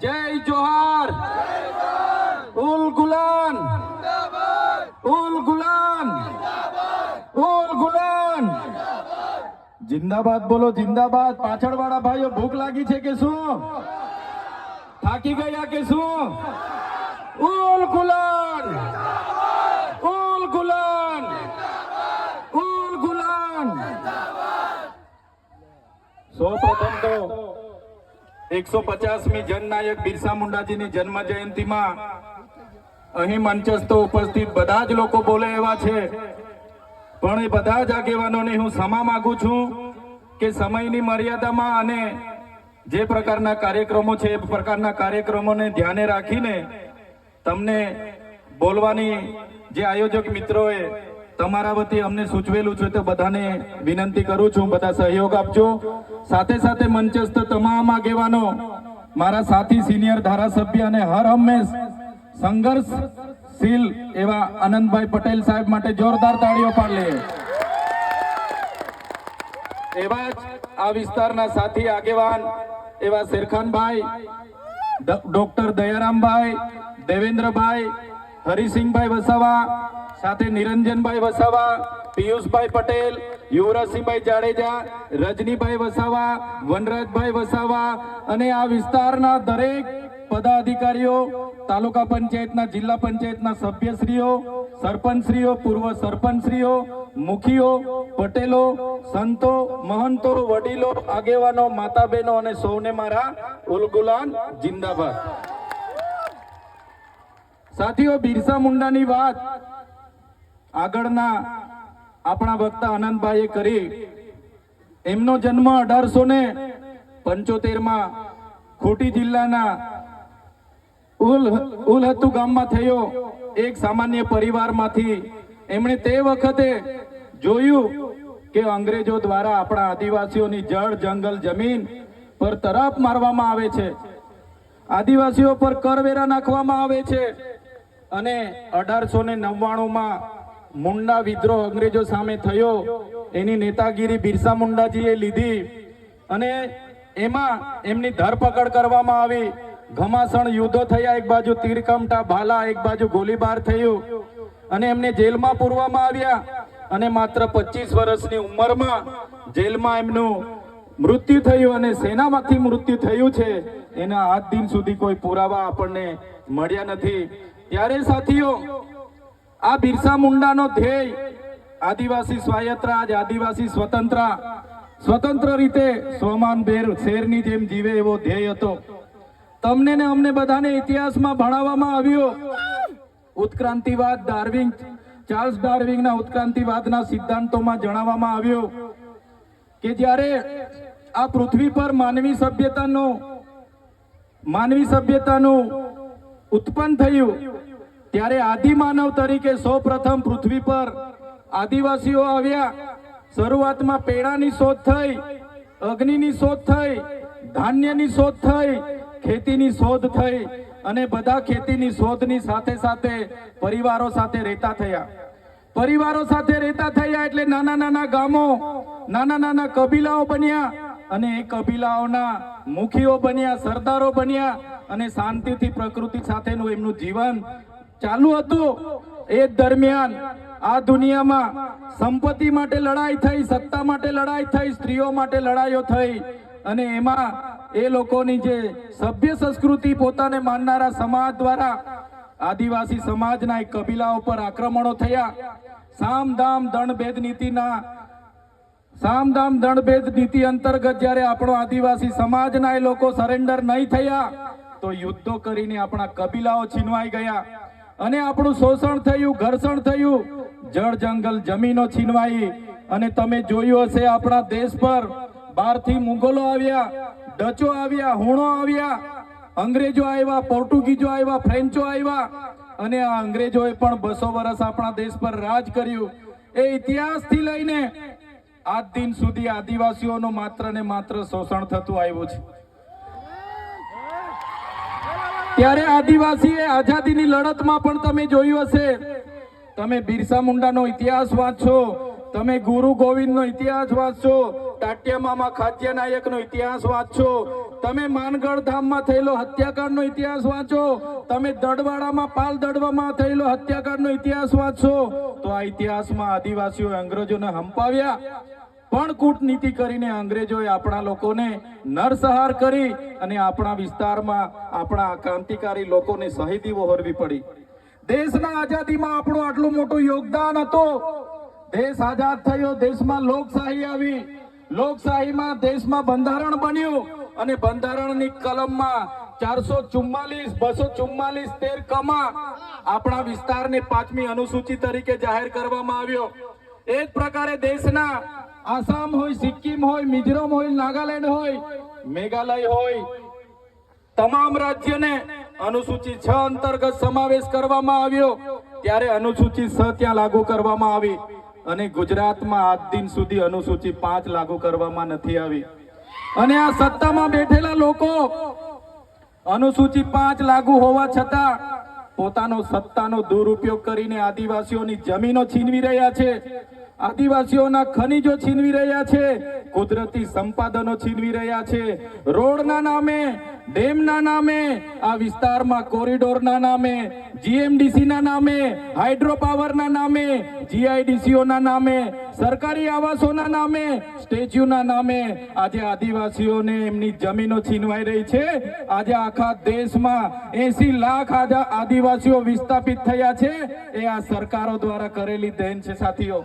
જય જોહાર ઉલ ગુલાન ઉલ ગુલાન ઉલ ગુલાન જિંદાબાદ બોલો જિંદાબાદ પાછળ વાળા ભાઈઓ ભૂખ લાગી છે કે શું થાકી ગયા કે શું ઉલ ગુલાન ઉલ ગુલાન ઉલ ગુલાન સૌ પ્રથમ તો એકસો પચાસમી જનનાયક બિરસા મુંડાજીની જન્મ જયંતિમાં અહીં મંચસ્થ ઉપસ્થિત બધા જ લોકો બોલે એવા છે. પણ એ બધા જ આગેવાનોને હું ક્ષમા માંગુ છું કે સમયની મર્યાદામાં અને જે પ્રકારના કાર્યક્રમો છે, એ પ્રકારના કાર્યક્રમોને ધ્યાને રાખીને તમને બોલવાની જે આયોજક મિત્રોએ તમારા વતી અમને સૂચવેલું છે તો બધાને વિનંતી કરું છું, બધા સહયોગ આપજો. સાથે સાથે મંચસ્થ તમામ આગેવાનો, મારા સાથી સિનિયર ધારાસભ્ય અને હર હંમેશ સંઘર્ષશીલ એવા આનંદભાઈ પટેલ સાહેબ માટે જોરદાર તાળીઓ પાડી લઈએ એવા જ આ વિસ્તારના સાથી આગેવાન, એવા શેરખાનભાઈ ડોક્ટર દયારામભાઈ, દેવેન્દ્રભાઈ, હરિસિંહભાઈ વસાવા સાથે નિરંજનભાઈ વસાવા, પિયુષભાઈ પટેલ, યુવરાજસિંહભાઈ જાડેજા, રજનીભાઈ વસાવા, વનરાજભાઈ વસાવા અને આ વિસ્તારના દરેક પદાધિકારીઓ, તાલુકા પંચાયતના, જિલ્લા પંચાયતના સભ્યશ્રીઓ, સરપંચશ્રીઓ, પૂર્વ સરપંચશ્રીઓ, મુખીઓ, પટેલો, સંતો, મહંતો, વડીલો, આગેવાનો માતા બહેનો અને સૌને મારા ઉલગુલાન જિંદાબાદ. સાથીઓ, બિરસા મુંડાની વાત આગળના આપણા વક્તા આનંદભાઈએ કરી. એમનો જન્મ અઢારસો ને પંચોતેરમાં ખોટી જિલ્લાના ઉલ ઉલહતુ ગામમાં થયો. એક સામાન્ય પરિવારમાંથી એમણે તે વખતે જોયું કે અંગ્રેજો દ્વારા આપણા આદિવાસીઓની જળ, જંગલ, જમીન પર તરાપ મારવામાં આવે છે. આદિવાસીઓ પર કરવેરા નાખવામાં આવે છે. અને અઢારસો ને નવ્વાણુંમાં મુંડા વિદ્રોહ અંગ્રેજો સામે થયો. એની નેતાગીરી બિરસા મુંડાજીએ લીધી અને એમાં એમની ધરપકડ કરવામાં આવી. ઘમાસણ યુદ્ધો થયા, એક બાજુ તીરકમટા ભાલા એક બાજુ ગોળીબાર થયું. અને એમને જેલમાં પૂરવામાં આવ્યા. અને માત્ર પચીસ વર્ષની ઉંમરમાં જેલમાં એમનું મૃત્યુ થયું અને સેનામાંથી મૃત્યુ થયું છે. એના આજ દિન સુધી કોઈ પુરાવા આપણને મળ્યા નથી. ત્યારે સાથીઓ આ બિરસા મુંડાનો ધ્યેય આદિવાસી સ્વાયત્ત આજ આદિવાસી સ્વતંત્ર સ્વતંત્ર રીતે સ્વમાન ભેર શેરની જેમ જીવે એવો ધ્યેય હતો. તમને ને અમને બધાને ઇતિહાસમાં ભણાવવામાં આવ્યો. ઉત્ક્રાંતિવાદ ડાર્વિંગ, ચાર્લ્સ ડાર્વિંગના ઉત્ક્રાંતિવાદના સિદ્ધાંતોમાં જણાવવામાં આવ્યો કે જ્યારે આ પૃથ્વી પર માનવી સભ્યતાનો, માનવી સભ્યતાનું ઉત્પન્ન થયું ત્યારે આદિમાનવ તરીકે સૌપ્રથમ પૃથ્વી પર આદિવાસીઓ આવ્યા. શરૂઆતમાં પેડાની શોધ થઈ, અગ્નિની શોધ થઈ, ધાન્યની શોધ થઈ, ખેતીની શોધ થઈ અને બધા ખેતીની શોધની સાથે સાથે પરિવારો સાથે રહેતા થયા. પરિવારો સાથે રહેતા થયા એટલે નાના નાના ગામો, નાના નાના કબીલાઓ બન્યા અને એ કબીલાઓના મુખીઓ બન્યા, સરદારો બન્યા અને શાંતિથી પ્રકૃતિ સાથેનું એમનું જીવન ચાલુ હતું. એ દરમિયાન આ દુનિયામાં સંપત્તિ માટે લડાઈ થઈ, સત્તા માટે લડાઈ થઈ, સ્ત્રીઓ માટે લડાઈઓ થઈ. અને એમાં એ લોકોની જે સભ્ય સંસ્કૃતિ પોતાને માનનારા સમાજ દ્વારા આદિવાસી સમાજના એક કબીલાઓ પર આક્રમણો થયા. સામધામ દામ નીતિના સામધામ દંડભેદ નીતિ અંતર્ગત જ્યારે આપણો આદિવાસી સમાજના એ લોકો સરેન્ડર નહીં થયા, તો યુદ્ધો કરીને આપણા કબીલાઓ છીનવાઈ ગયા. અને આપણું શોષણ થયું, ઘર્ષણ થયું. જળ જંગલ જમીનો છીનવાઈ. અને તમે જોયું હશે આપણા દેશ પર બહારથી મુગલો આવ્યા, ડચો આવ્યા, હુણો આવ્યા. અંગ્રેજો આવ્યા પોર્ટુગીઝો આવ્યા, ફ્રેન્ચો આવ્યા. અને આ અંગ્રેજોએ પણ બસો વર્ષ આપણા દેશ પર રાજ કર્યું. એ ઇતિહાસથી લઈને આજ દિન સુધી આદિવાસીઓનું માત્ર ને માત્ર શોષણ થતું આવ્યું છે. ત્યારે આદિવાસીએ આઝાદીની લડતમાં પણ તમે જોયું હશે. તમે બિરસા મુંડાનો ઇતિહાસ વાંચશો તમે ગુરુ ગોવિંદનો ઇતિહાસ વાંચો ટાટિયામામાં ખાદ્ય નાયકનો ઇતિહાસ વાંચશો તમે માનગઢ ધામમાં થયેલો હત્યાકાંડનો ઇતિહાસ વાંચો, તમે દડવાડામાં પાલ દડવામાં થયેલો હત્યાકાંડનો ઇતિહાસ વાંચો, તો આ ઇતિહાસમાં આદિવાસીઓ અંગ્રેજોને હંપાવ્યા. પણ કૂટનીતિ કરીને અંગ્રેજોએ આપણા લોકોને નરસહાર કરી અને આપણા વિસ્તારમાં આપણા ક્રાંતિકારી લોકોને શહીદી વહોરવી પડી. દેશના આઝાદીમાં આપણું આટલું મોટું યોગદાન હતું. દેશ આઝાદ થયો, દેશમાં લોકશાહી આવી. લોકશાહીમાં દેશમાં બંધારણ બન્યું અને બંધારણની કલમમાં ચારસો ચુમ્માલીસ, બસો ચુમ્માલીસ તેર કમા આપણા વિસ્તારને પાંચમી અનુસૂચિ તરીકે જાહેર કરવામાં આવ્યો. એ જ પ્રકારે દેશના આસામ હોય, સિક્કિમ હોય, મિઝોરમ હોય, નાગાલેન્ડ હોય, મેઘાલય હોય, તમામ રાજ્યને અનુસૂચિ છ અંતર્ગત સમાવેશ કરવામાં આવ્યો. ત્યારે અનુસૂચિ છ ત્યાં લાગુ કરવામાં આવી અને ગુજરાતમાં આજ દિન સુધી અનુસૂચિ પાંચ લાગુ કરવામાં નથી આવી. અને આ સત્તામાં બેઠેલા લોકો અનુસૂચિ પાંચ લાગુ હોવા છતાં પોતાનો સત્તાનો દુરુપયોગ કરીને આદિવાસીઓની જમીનો છીનવી રહ્યા છે. આદિવાસીઓના ખનીજો છીનવી રહ્યા છે, કુદરતી સંપાદનો છીનવી રહ્યા છે. રોડના નામે, ડેમના નામે, આ વિસ્તારમાં કોરિડોરના નામે, જીએમડીસીના નામે, હાઇડ્રો પાવરના નામે, જીઆઈડીસીઓના નામે, સરકારી આવાસોના નામે, સ્ટેચ્યુના નામે આજે આદિવાસીઓને એમની જમીનો છીનવાઈ રહી છે. આજે આખા દેશમાં એસી લાખ આદા- આદિવાસીઓ વિસ્થાપિત થયા છે. એ આ સરકારો દ્વારા કરેલી દેન છે, સાથીઓ.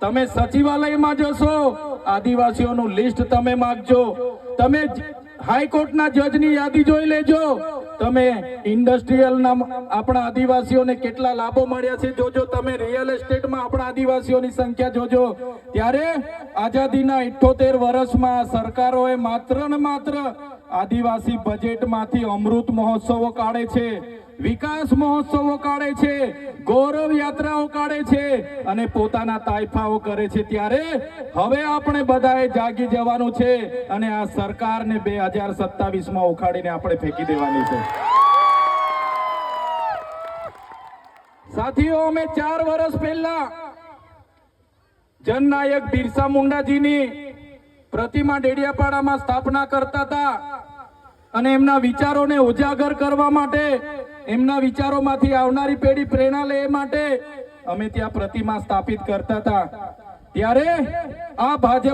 તમે સચિવાલયમાં જશો, આદિવાસીઓનું લિસ્ટ તમે માગજો. તમે હાઈકોર્ટના જજની યાદી જોઈ લેજો. તમે ઇન્ડસ્ટ્રીયલના આપણા આદિવાસીઓને કેટલા લાભો મળ્યા છે, જોજો. તમે રિયલ એસ્ટેટમાં આપણા આદિવાસીઓની સંખ્યા જોજો. ત્યારે આઝાદીના ઇઠ્ઠોતેર વર્ષમાં સરકારોએ માત્ર ને માત્ર આદિવાસી બજેટમાંથી અમૃત મહોત્સવો કાઢે છે, વિકાસ મહોત્સવો કાઢે છે, ગૌરવ યાત્રાઓ કાઢે છે અને પોતાના તાઇફાઓ કરે છે. ત્યારે હવે આપણે બધાએ જાગી જવાનું છે અને આ સરકારને બે હજાર સત્તાવીસમાં ઉખાડીને આપણે ફેંકી દેવાની છે. સાથીઓ, અમે ચાર વર્ષ પહેલા જનનાયક બિરસા મુંડાજીની પ્રતિમા ડેડિયાપાડામાં સ્થાપના કરતા હતા. અને એમના વિચારોને ઉજાગર કરવા માટે, એમના વિચારોમાંથી આવનારી પેઢી પ્રેરણા લે માટે અમે ત્યાં પ્રતિમા સ્થાપિત કરતા હતા. ત્યારે આ ભાજપ